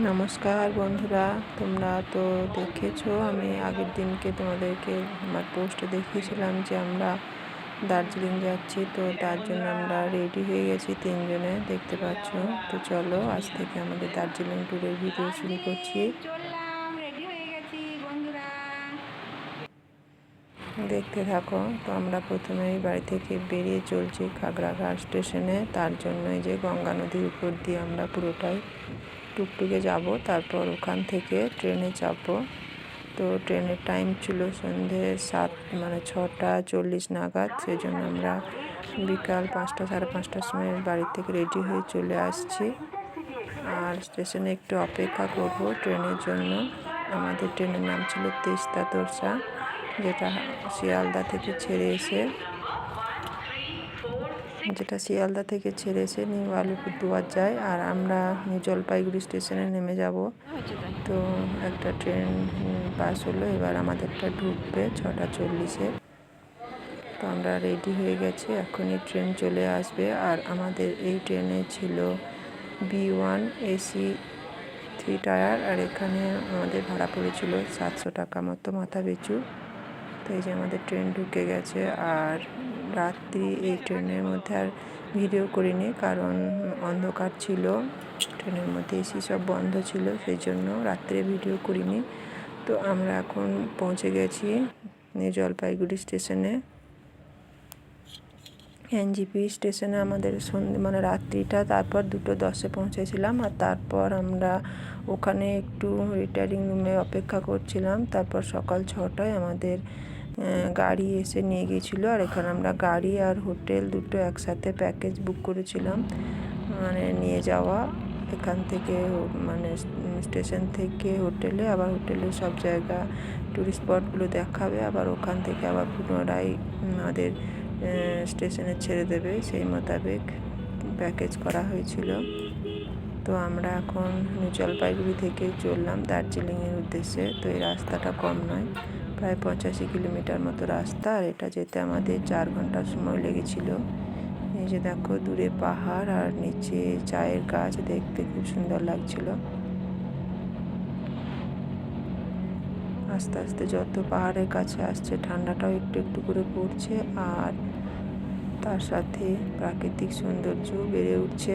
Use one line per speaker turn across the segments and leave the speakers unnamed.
নমস্কার বন্ধুরা, তোমরা তো দেখেছ, আমি আগের দিনকে তোমাদেরকে আমার পোস্টে দেখিয়েছিলাম যে আমরা দার্জিলিং যাচ্ছি, তো তার জন্য আমরা রেডি হয়ে গেছি তিনজনে, দেখতে পাচ্ছ। তো চলো, আজ থেকে আমাদের দার্জিলিং ট্যুরের ভিডিও শুরু করছি। দেখতে থাকো, তো আমরা প্রথমেই বাড়ি থেকে বেরিয়ে চলছি খাগড়াঘাট স্টেশনে তার জন্য যে গঙ্গা নদীর উপর দিয়ে আমরা পুরোটাই টুকটুকে যাব, তারপর ওখান থেকে ট্রেনে চাপবো তো ট্রেনের টাইম ছিল সন্ধে সাত মানে ছটা চল্লিশ নাগাদ। সেই জন্য আমরা বিকাল পাঁচটা, সাড়ে পাঁচটার সময় বাড়ি থেকে রেডি হয়ে চলে আসছি। আর স্টেশনে একটু অপেক্ষা করব ট্রেনের জন্য। আমাদের ট্রেনের নাম ছিল তিস্তা তোরসা, যেটা শিয়ালদা থেকে ছেড়ে এসে যেটা শিয়ালদা থেকে ছেড়ে এসে নিউ আলিপুরদুয়ার যায়, আর আমরা নিউ জলপাইগুড়ি স্টেশনে নেমে যাব। তো একটা ট্রেন পাস হলো, এবার আমাদেরটা ঢুকবে ছটা চল্লিশে। তো আমরা রেডি হয়ে গেছি, এখনই ট্রেন চলে আসবে। আর আমাদের এই ট্রেনে ছিল B one AC, three tier, আর এখানে আমাদের ভাড়া পড়েছিল সাতশো টাকা মতো মাথা পিছু তো এই যে আমাদের ট্রেন ঢুকে গেছে আর রাত্রি এই ট্রেনের মধ্যে আর ভিডিও করিনি কারণ অন্ধকার ছিল। ট্রেনের মধ্যে এসি সব বন্ধ ছিল, সেই জন্য রাত্রে ভিডিও করিনি। তো আমরা এখন পৌঁছে গেছি জলপাইগুড়ি স্টেশনে। এনজিপি স্টেশনে আমাদের সন্ধে মানে রাত্রিটা তারপর দুটো দশে পৌঁছেছিলাম আর তারপর আমরা ওখানে একটু রিটায়ারিং রুমে অপেক্ষা করছিলাম। তারপর সকাল ছটায় আমাদের গাড়ি এসে নিয়ে গিয়েছিল। আর এখানে আমরা গাড়ি আর হোটেল দুটো একসাথে প্যাকেজ বুক করেছিলাম। মানে নিয়ে যাওয়া। এখান থেকে মানে স্টেশন থেকে হোটেলে, আবার হোটেলে সব জায়গা টুরিস্ট স্পটগুলো দেখাবে। আবার ওখান থেকে আবার পুনরায় আমাদের স্টেশনে ছেড়ে দেবে। সেই মোতাবেক প্যাকেজ করা হয়েছিল। তো আমরা এখন জলপাইগুড়ি থেকে চললাম দার্জিলিংয়ের উদ্দেশ্যে। তো এই রাস্তাটা কম নয়। প্রায় পঁচাশি কিলোমিটার মতো রাস্তা আর এটা যেতে আমাদের চার ঘণ্টার সময় লেগেছিল। এই যে দেখো, দূরে পাহাড় আর নিচে চায়ের গাছ দেখতে খুব সুন্দর লাগছিল। আস্তে আস্তে যত পাহাড়ের কাছে আসছে, ঠান্ডাটাও একটু একটু করে পড়ছে আর তার সাথে প্রাকৃতিক সৌন্দর্য বেড়ে উঠছে।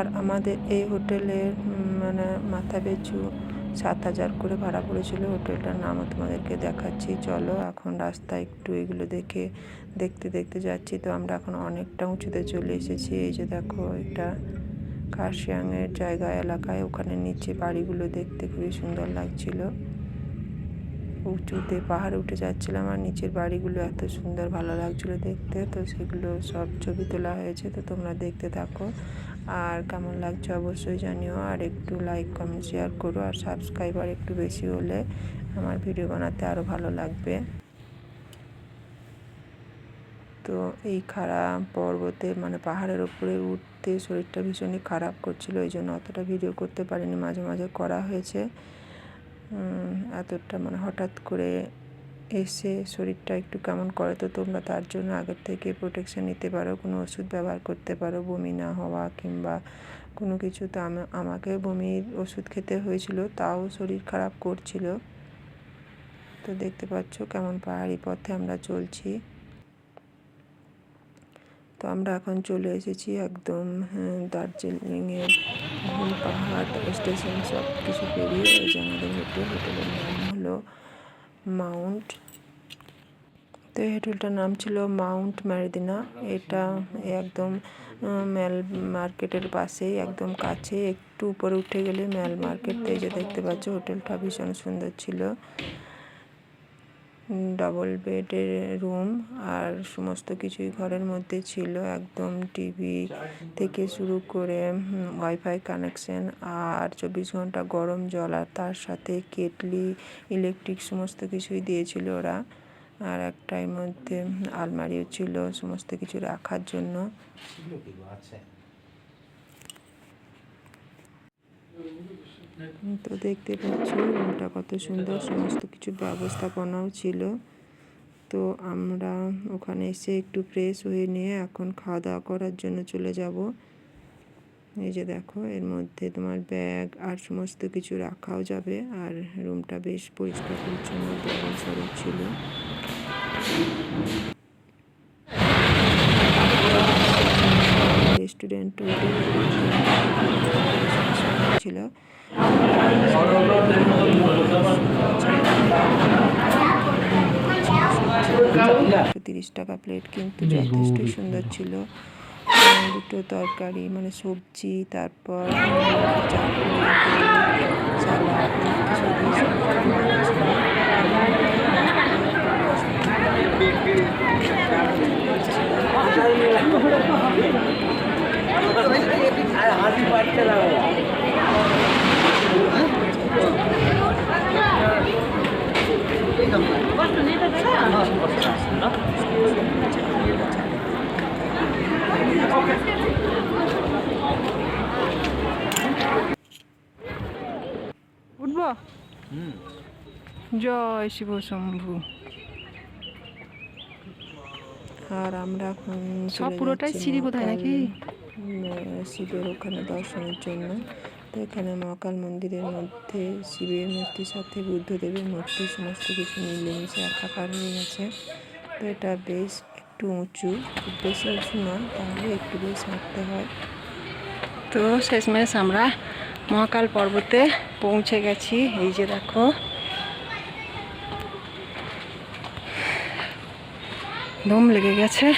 আর আমাদের এই হোটেলের মানে মাথা পিছু সাত হাজার করে ভাড়া পড়েছিল হোটেলটার নামও তোমাদেরকে দেখাচ্ছি। চলো এখন রাস্তা একটু এগুলো দেখে, দেখতে দেখতে যাচ্ছি। তো আমরা এখন অনেকটা উঁচুতে চলে এসেছি। এই যে দেখো এটা কার্শিয়াংয়ের জায়গা এলাকায়। ওখানে নিচে বাড়িগুলো দেখতে খুবই সুন্দর লাগছিল। উঁচুতে পাহাড়ে উঠে যাচ্ছিলাম আর নিচের বাড়িগুলো এত সুন্দর ভালো লাগছিল দেখতে। তো সেগুলো সব ছবি তোলা হয়েছে, তো তোমরা দেখতে থাকো। আর কেমন লাগছে অবশ্যই জানিও। আর একটু লাইক কমেন্ট শেয়ার করো। আর সাবস্ক্রাইবার একটু বেশি হলে আমার ভিডিও বানাতে আরও ভালো লাগবে। তো এই খারাপ পর্বতে মানে পাহাড়ের ওপরে উঠতে শরীরটা ভীষণই খারাপ করছিল, ওই জন্য অতটা ভিডিও করতে পারিনি। মাঝে মাঝে করা হয়েছে। এতটা মানে হঠাৎ করে এসে শরীরটা একটু কেমন করে? তো তোমরা তার জন্য আগের থেকে প্রোটেকশান নিতে পারো, কোনো ওষুধ ব্যবহার করতে পারো, বমি না হওয়া কিংবা কোনো কিছু। তো আমাকে বমির ওষুধ খেতে হয়েছিল, তাও শরীর খারাপ করছিল। তো দেখতে পাচ্ছ কেমন পাহাড়ি পথে আমরা চলছি। তো আমরা এখন চলে এসেছি একদম হ্যাঁ, দার্জিলিংয়ের পাহাড় স্টেশন সব কিছু পেরিয়ে এই যে আমাদের হোটেল হোটেলের নাম হলো মাউন্ট তো এই হোটেলটার নাম ছিল মাউন্ট ম্যারিদিনা এটা একদম ম্যাল মার্কেটের পাশেই একদম কাছে একটু উপরে উঠে গেলে ম্যাল মার্কেট এই যে দেখতে পাচ্ছ হোটেলটা ভীষণ সুন্দর ছিল। ডবল বেডের রুম আর সমস্ত কিছুই ঘরের মধ্যে ছিল, একদম টিভি থেকে শুরু করে ওয়াইফাই কানেকশন আর চব্বিশ ঘণ্টা গরম জল আর তার সাথে কেটলি ইলেকট্রিক সমস্ত কিছুই দিয়েছিল ওরা। আর একটার মধ্যে আলমারিও ছিল সমস্ত কিছু রাখার জন্য। তো দেখতে পাচ্ছ, রুমটা কত সুন্দর, সমস্ত কিছু ব্যবস্থাপনাও ছিল। তো আমরা ওখানে এসে একটু ফ্রেশ হয়ে নিয়ে এখন খাওয়া দাওয়া করার জন্য চলে যাব। এই যে দেখো, এর মধ্যে তোমার ব্যাগ আর সমস্ত কিছু রাখাও যাবে। আর রুমটা বেশ পরিষ্কার, পরিচ্ছন্ন সড়ক ছিল। রেস্টুরেন্ট ছিল। তিরিশ টাকা প্লেট কিন্তু যথেষ্ট সুন্দর ছিল। দুটো তরকারি মানে সবজি তারপর
হাসি পাচ্ছে না।
জয় শিব শম্ভু। আর আমরা এখন
সব পুরোটাই সিঁড়ি বোধহয় নাকি?
শিবের ওখানে দর্শনের জন্য। তো এখানে মহাকাল মন্দিরের মধ্যে শিবের মূর্তির সাথে বুদ্ধদেবের মূর্তি সমস্ত কিছু মিলেমিশে একাকার হয়ে গেছে। তো এটা বেশ একটু উঁচু খুব বেশি উঁচু নয় তাহলে একটু বেশ হাঁটতে হয়।
তো শেষমেশ আমরা মহাকাল পর্বতে পৌঁছে গেছি। এই যে দেখো। দম লেগে গেছে।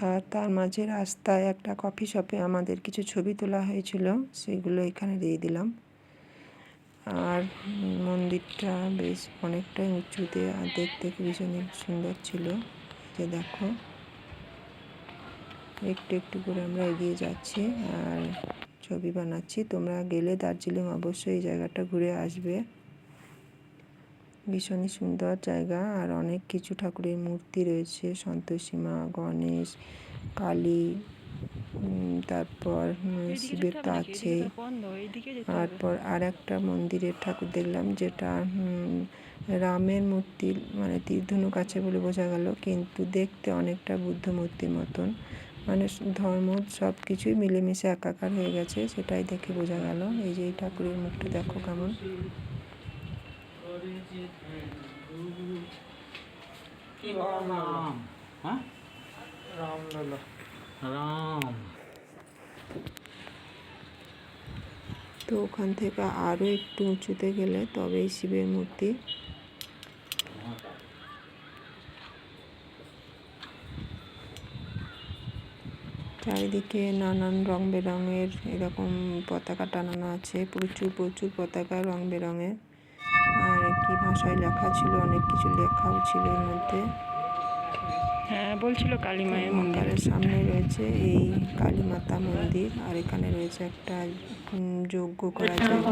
আর তার মাঝে রাস্তায় একটা কফি শপে আমাদের কিছু ছবি তোলা হয়েছিল, সেগুলো এখানে দিয়ে দিলাম। আর মন্দিরটা বেশ অনেকটাই উঁচুতে আর দেখতে খুব ভীষণই সুন্দর ছিল। যে দেখো। একটু একটু করে আমরা এগিয়ে যাচ্ছি আর ছবি বানাচ্ছি। তোমরা গেলে দার্জিলিং অবশ্যই এই জায়গাটা ঘুরে আসবে। ভীষণই সুন্দর জায়গা আর অনেক কিছু ঠাকুরের মূর্তি রয়েছে সন্তোষীমা গণেশ কালী তারপর শিবের তো আছেই তারপর আর একটা মন্দিরের ঠাকুর দেখলাম যেটা রামের মূর্তি মানে তীর ধনুক আছে বলে বোঝা গেল কিন্তু দেখতে অনেকটা বুদ্ধ মূর্তির মতন। মানে ধর্ম সব কিছুই মিলেমিশে একাকার হয়ে গেছে সেটাই দেখে বোঝা গেল। এই যে এই ঠাকুরের মুখটা দেখো কেমন।
হ্যাঁ? রাম রাম।
তো ওখান থেকে আরও একটু উঁচুতে গেলে তবেই শিবের মূর্তি। চারিদিকে নানান রং বেরঙের এরকম পতাকা টানানো আছে প্রচুর প্রচুর পতাকা রং বেরঙের। আর কি ভাষায় লেখা ছিল অনেক কিছু লেখাও ছিল এর মধ্যে।
হ্যাঁ বলছিল কালী মায়ের
মন্দিরের সামনে রয়েছে এই কালী মাতা মন্দির আর এখানে রয়েছে একটা উম, যজ্ঞ করার জায়গা।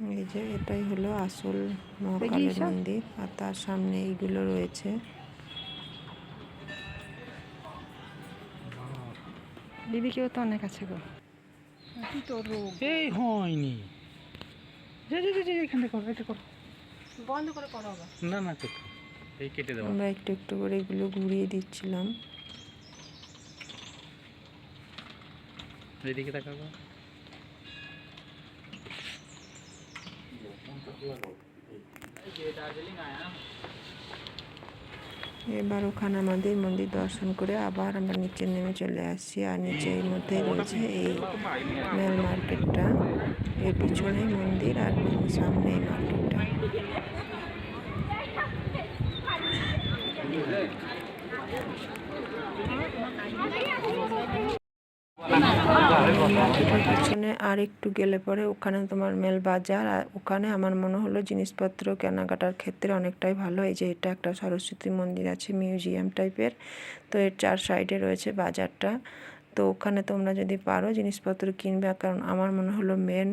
এই যে এটাই হলো আসল মহাকালের মন্দির আর তার সামনে এইগুলো রয়েছে।
দিদিকেও তো অনেক আছে গো।
এই হয়নি। যা যা যা, যা, এখান থেকে করো এটা করো।
বন্ধ করে করো
না না এই কেটে দেবো।
আমরা একটু একটু করে এগুলো ঘুরিয়ে দিচ্ছিলাম।
এদিকে তাকাবো
এবার ওখানে আমাদের মন্দির দর্শন করে আবার আমরা নিচে নেমে চলে আসছি আর নিচে এর মধ্যে রয়েছে এই মেল মার্কেটটা এর পিছনেই মন্দির আর সামনে এই মার্কেটটা পিছনে আর একটু গেলে পরে ওখানে তোমার মেল বাজার আর ওখানে আমার মনে হলো জিনিসপত্র কেনাকাটার ক্ষেত্রে অনেকটাই ভালো। এই যে এটা একটা সরস্বতী মন্দির আছে, মিউজিয়াম টাইপের। তো এর চার সাইডে রয়েছে বাজারটা। তো ওখানে তোমরা যদি পারো জিনিসপত্র কিনবে, কারণ আমার মনে হলো মেন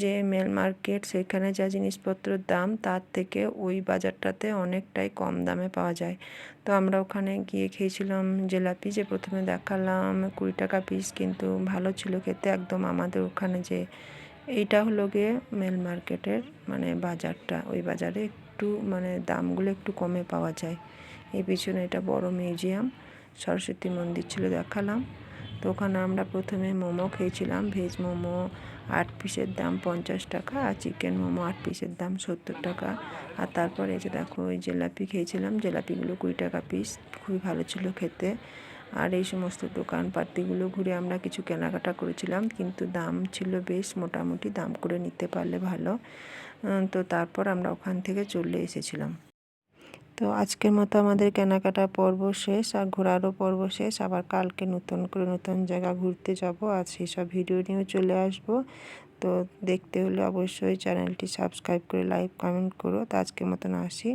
যে মেল মার্কেট সেখানে যা জিনিসপত্রের দাম, তার থেকে ওই বাজারটাতে অনেকটাই কম দামে পাওয়া যায়। তো আমরা ওখানে গিয়ে খেয়েছিলাম জেলাপি, যে প্রথমে দেখালাম কুড়ি টাকা পিস কিন্তু ভালো ছিল খেতে একদম আমাদের ওখানে যে এইটা হলো গিয়ে মেল মার্কেটের মানে বাজারটা। ওই বাজারে একটু মানে দামগুলো একটু কমে পাওয়া যায়। এই পিছনে এটা বড় মিউজিয়াম সরস্বতী মন্দির ছিল দেখালাম। তো ওখানে আমরা প্রথমে মোমো খেয়েছিলাম ভেজ মোমো আট পিসের দাম পঞ্চাশ টাকা, আর চিকেন মোমো আট পিসের দাম সত্তর টাকা। আর তারপরে এই যে দেখো, ওই জেলাপি খেয়েছিলাম, জেলাপিগুলো কুড়ি টাকা পিস খুবই ভালো ছিল খেতে। আর এই সমস্ত দোকানপাতিগুলো ঘুরে আমরা কিছু কেনাকাটা করেছিলাম, কিন্তু দাম ছিল বেশ মোটামুটি, দাম করে নিতে পারলে ভালো। তো তারপর আমরা ওখান থেকে চলে এসেছিলাম। তো আজকের মতো আমাদের কেনাকাটা পর্ব শেষ আর ঘোরারও পর্ব শেষ। আবার কালকে নতুন করে নতুন জায়গা ঘুরতে যাব। আর সেই সব ভিডিও নিয়েও চলে আসব। তো দেখতে হলে অবশ্যই চ্যানেলটি সাবস্ক্রাইব করে, লাইক, কমেন্ট করো। তো আজকের মতন আসি।